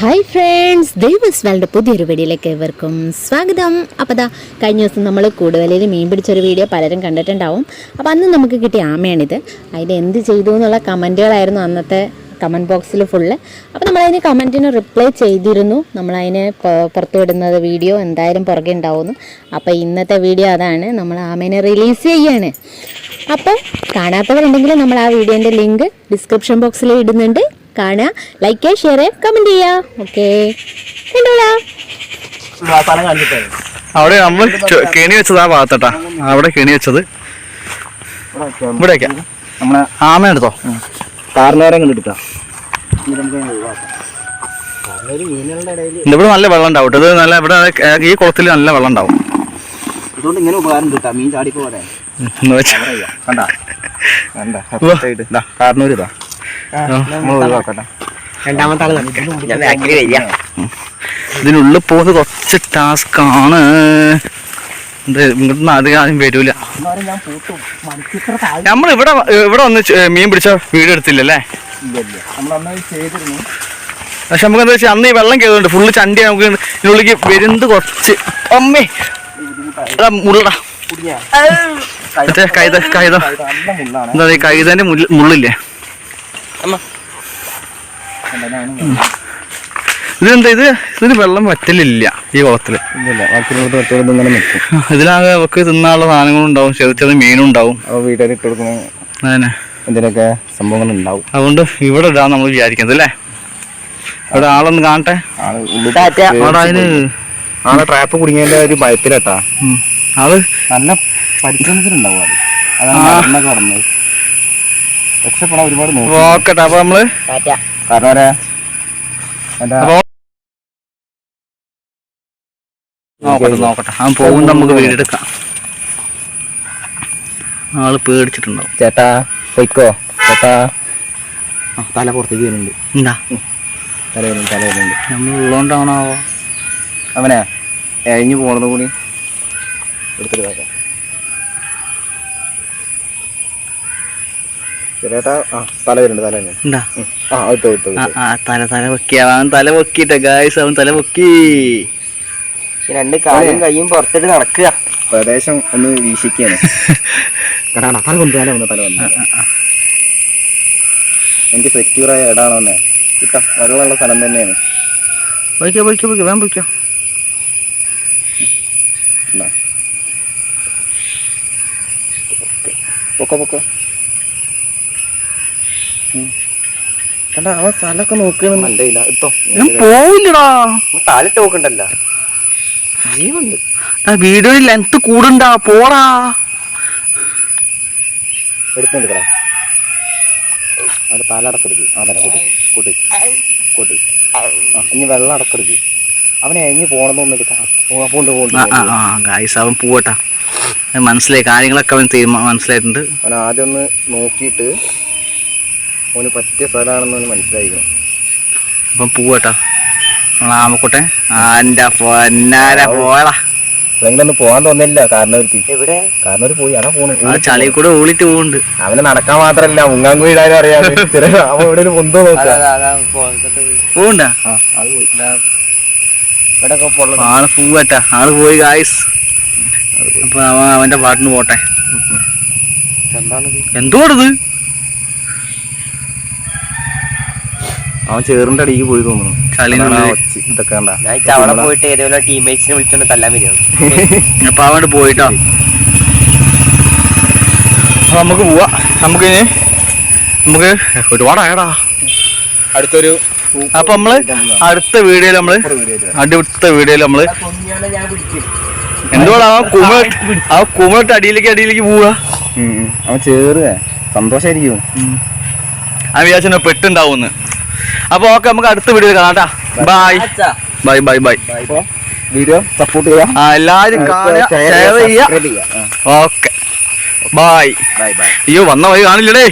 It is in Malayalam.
ഹായ് ഫ്രണ്ട്സ് ദൈവസ് വേൾഡ് പുതിയൊരു വീഡിയോയിലേക്ക് ഏവർക്കും സ്വാഗതം. അപ്പോൾ ദാ കഴിഞ്ഞ ദിവസം നമ്മൾ കൂടുതലിൽ മീൻ പിടിച്ചൊരു വീഡിയോ പലരും കണ്ടിട്ടുണ്ടാവും. അപ്പോൾ അന്ന് നമുക്ക് കിട്ടിയ ആമയാണിത്. അതിൽ എന്ത് ചെയ്തു എന്നുള്ള കമന്റുകളായിരുന്നു അന്നത്തെ കമന്റ് ബോക്സിൽ ഫുള്ള് അപ്പോൾ നമ്മളതിന് കമന്റിന് റിപ്ലൈ ചെയ്തിരുന്നു. നമ്മളതിന് പുറത്തു പുറത്ത് വിടുന്നത് വീഡിയോ എന്തായാലും പുറകെ ഉണ്ടാവുന്നു. അപ്പോൾ ഇന്നത്തെ വീഡിയോ അതാണ്. നമ്മൾ ആമേനെ റിലീസ് ചെയ്യാണ്. അപ്പോൾ കാണാത്തവരുണ്ടെങ്കിൽ നമ്മൾ ആ വീഡിയോന്റെ ലിങ്ക് ഡിസ്ക്രിപ്ഷൻ ബോക്സിൽ ഇടുന്നുണ്ട്. കാണുക. ലൈക്ക് ഷെയർ കമന്റ് ചെയ്യാ ചെയ്യുക. ഓക്കെ കണ്ടോളാം. അവിടെ നമ്മൾ കെണി വെച്ചത് ആ ഭാഗത്തട്ടാ. അവിടെ കെണി വെച്ചത്. ഇവിടേക്കാ നമ്മളെ ആമ എടുത്തോ? കാർന്നേരം കണ്ടെടുക്കാം ഇവിടെ നല്ല വെള്ളം ഉണ്ടാവും ഇത് നല്ല ഇവിടെ ഈ കുളത്തിൽ നല്ല വെള്ളം ഉണ്ടാവും. ഇതുകൊണ്ട് ഇങ്ങനെ ഉപകാരം കിട്ടാ. മീൻ ചാടിപ്പോ വെച്ചാ കണ്ടാ? കണ്ടാ. ഉവ്വ. ഇതിനുള്ളിൽ പോകുന്നത് കുറച്ച് ടാസ്ക് ആണ്. ഇങ്ങോട്ടൊന്നും അധികം ആദ്യം വരൂല. നമ്മൾ ഇവിടെ ഇവിടെ വന്ന് മീൻ പിടിച്ച വീട് എടുത്തില്ലല്ലേ പക്ഷെ നമുക്ക് എന്താ വെച്ചാൽ അന്ന് ഈ വെള്ളം കയറുന്നുണ്ട് ഫുള്ള് ചണ്ടി നമുക്ക് ഇതിനുള്ളിലേക്ക് വരുന്നത് കുറച്ച്. അമ്മേ. മുള്ളടാ. മറ്റേ കൈത കൈത. എന്താ പറയുക കൈതന്റെ മുള്ള- മുള്ളില്ലേ? ഇതെന്താ ഇത്? ഇതിന് വെള്ളം വറ്റലില്ല ഈ കുളത്തിൽ. ഇതിലാകെ നമുക്ക് തിന്നാനുള്ള സാധനങ്ങളും ഉണ്ടാവും ചെറിയ ചെറിയ മീനും ഉണ്ടാവും അപ്പോൾ വീട്ടിൽ ഇട്ട് കൊടുക്കുന്ന അതന്നെ. എന്തെങ്കിലുമൊക്കെ സംഭവങ്ങൾ ഉണ്ടാവും അതുകൊണ്ട് ഇവിടെ ഇടാൻ നമ്മൾ വിചാരിക്കുന്നത് അല്ലേ? ഇവിടെ ആളൊന്ന് കാണട്ടെ. അവിടെ അതിന് ആളെ ട്രാപ്പ് കുടുങ്ങിയതിന്റെ ഒരു ഭയത്തിലട്ടാ. ആൾ നല്ല പരിശ്രമത്തിലുണ്ടാവും ആൾ. അതാണ് കടന്നത് രക്ഷപ്പെടാൻ ഒരുപാട് നോക്കി. നോക്കട്ടെ അപ്പൊ നമ്മൾ കാരണം നോക്കട്ടെ നോക്കട്ടെ. അവൻ പോകും നമുക്ക് വീടെടുക്കാം. ആൾ പേടിച്ചിട്ടുണ്ടാവും. ചേട്ടാ പൊയ്ക്കോ. ചേട്ടാ. തല പുറത്തേക്ക് വരുന്നുണ്ട്. എന്താ? തല വരുന്നുണ്ട് തല വരുന്നുണ്ട്. നമ്മളുള്ളതുകൊണ്ടാണോ അവനെ എഴിഞ്ഞു പോണത് കൂടി. എടുത്തിട്ട് ചേട്ടാ ആ തല വരുന്നുണ്ട് തല ആ ഇട്ടോ ഇട്ടോ ആ തല തല പൊക്കി. അവൻ തല പൊക്കിട്ടെ ഗായ്സ് അവൻ തല പൊക്കി. രണ്ട് കാലും കൈയും പുറത്തിട്ട് നടക്കുക. പ്രദേശം ഒന്ന് വീശിക്കാണ് കടാ തല കൊണ്ട് തല വന്നു തല വന്നു എനിക്ക് സെക്യൂറായ ഇടാണ് വന്നേ കിട്ടാ വെള്ളമുള്ള സ്ഥലം തന്നെയാണ്. പൊയ്ക്കോ പൊയ്ക്കോ പൊയ്ക്കോ വേഗം പൊയ്ക്കോ. പൊക്കോ പൊക്കോ. കണ്ടാ അവൻ സ്ഥലമൊക്കെ നോക്കണം. മണ്ടയില്ല ഇട്ടോ ഞാൻ പോവില്ലടാ. താലിട്ട് നോക്കണ്ടല്ല ജീവുണ്ട് വീഡിയോ ലെങ്ത് കൂടുണ്ടാ. പോടാ. അവിടെ തല അടക്കെടുക്ക്. ആ തല കൂട്ടി. കൂട്ടി. കൂട്ടി. ആ ഇനി വെള്ളം അടക്കെടുക്ക്. അവനെ ഇനി പോണെന്നൊന്നും എടുക്കാം. പോണ്ട് ഗായ്സ് അവൻ പോവട്ടാ. മനസ്സിലായി കാര്യങ്ങളൊക്കെ അവൻ തീരുമാനം മനസ്സിലായിട്ടുണ്ട്. അവൻ ആദ്യം ഒന്ന് നോക്കിയിട്ട് അവന് പറ്റിയ സ്ഥലമാണെന്ന് അവന് മനസ്സിലായിരിക്കണം അപ്പം പോവട്ടാ. ആമക്കോട്ടെ ആ എന്റെ പൊന്നാര പോടാ ഒന്ന് പോകാൻ തോന്നില്ല. കാരണം അവർക്ക് എവിടെ? കാരണം അവർ പോയി. അതാ പോണു. ചളി കൂടെ ഊളിട്ട് പോകുന്നുണ്ട് അവനെ നടക്കാൻ മാത്രല്ല. ഉങ്ങാൻ കൂടി ഇടാനും അറിയാം അവൻ ഇവിടെ ഒരു പൊന്തോ പോകണ്ടാ ആൾ പൂവട്ടാ. ആൾ പോയി ഗായ്സ് അപ്പൊ അവന്റെ പാട്ടിന് പോട്ടെ. എന്താണിത് എന്തോടത്? അവൻ ചേറിന്റെ അടിക്ക് പോയി തോന്നുന്നു. ഇതൊക്കെ. അവിടെ പോയിട്ട് ഏതെങ്കിലും ടീംമേറ്റ്സിനെ വിളിച്ചോണ്ട് തല്ലാൻ വരും? അപ്പൊ അവണ്ട് പോയിട്ടോ. നമുക്ക് പോവാ. നമുക്ക് നമുക്ക് നമുക്ക് ഒരുപാടായടാ അടുത്തൊരു അപ്പൊ നമ്മൾ അടുത്ത വീഡിയോയിൽ നമ്മൾ അടുത്ത വീഡിയോയിൽ നമ്മൾ എന്തുകൊണ്ടാ ആ കുമ ആ കുമട്ട് അടിയിലേക്ക് അടിയിലേക്ക് പോവാ. അവൻ ചേറുക സന്തോഷായിരിക്കും. ആ വിചാരിച്ചു പെട്ടുണ്ടാവുന്ന് അപ്പൊ ഓക്കെ നമുക്ക് അടുത്ത വീഡിയോ കാണാം bye bye bye bye video support ചെയ്യാം. എല്ലാരും കാണുക ഷെയർ ചെയ്യാ ഓക്കെ ബൈ ബൈ ബൈ അയ്യോ വന്ന വഴി കാണില്ലടേ.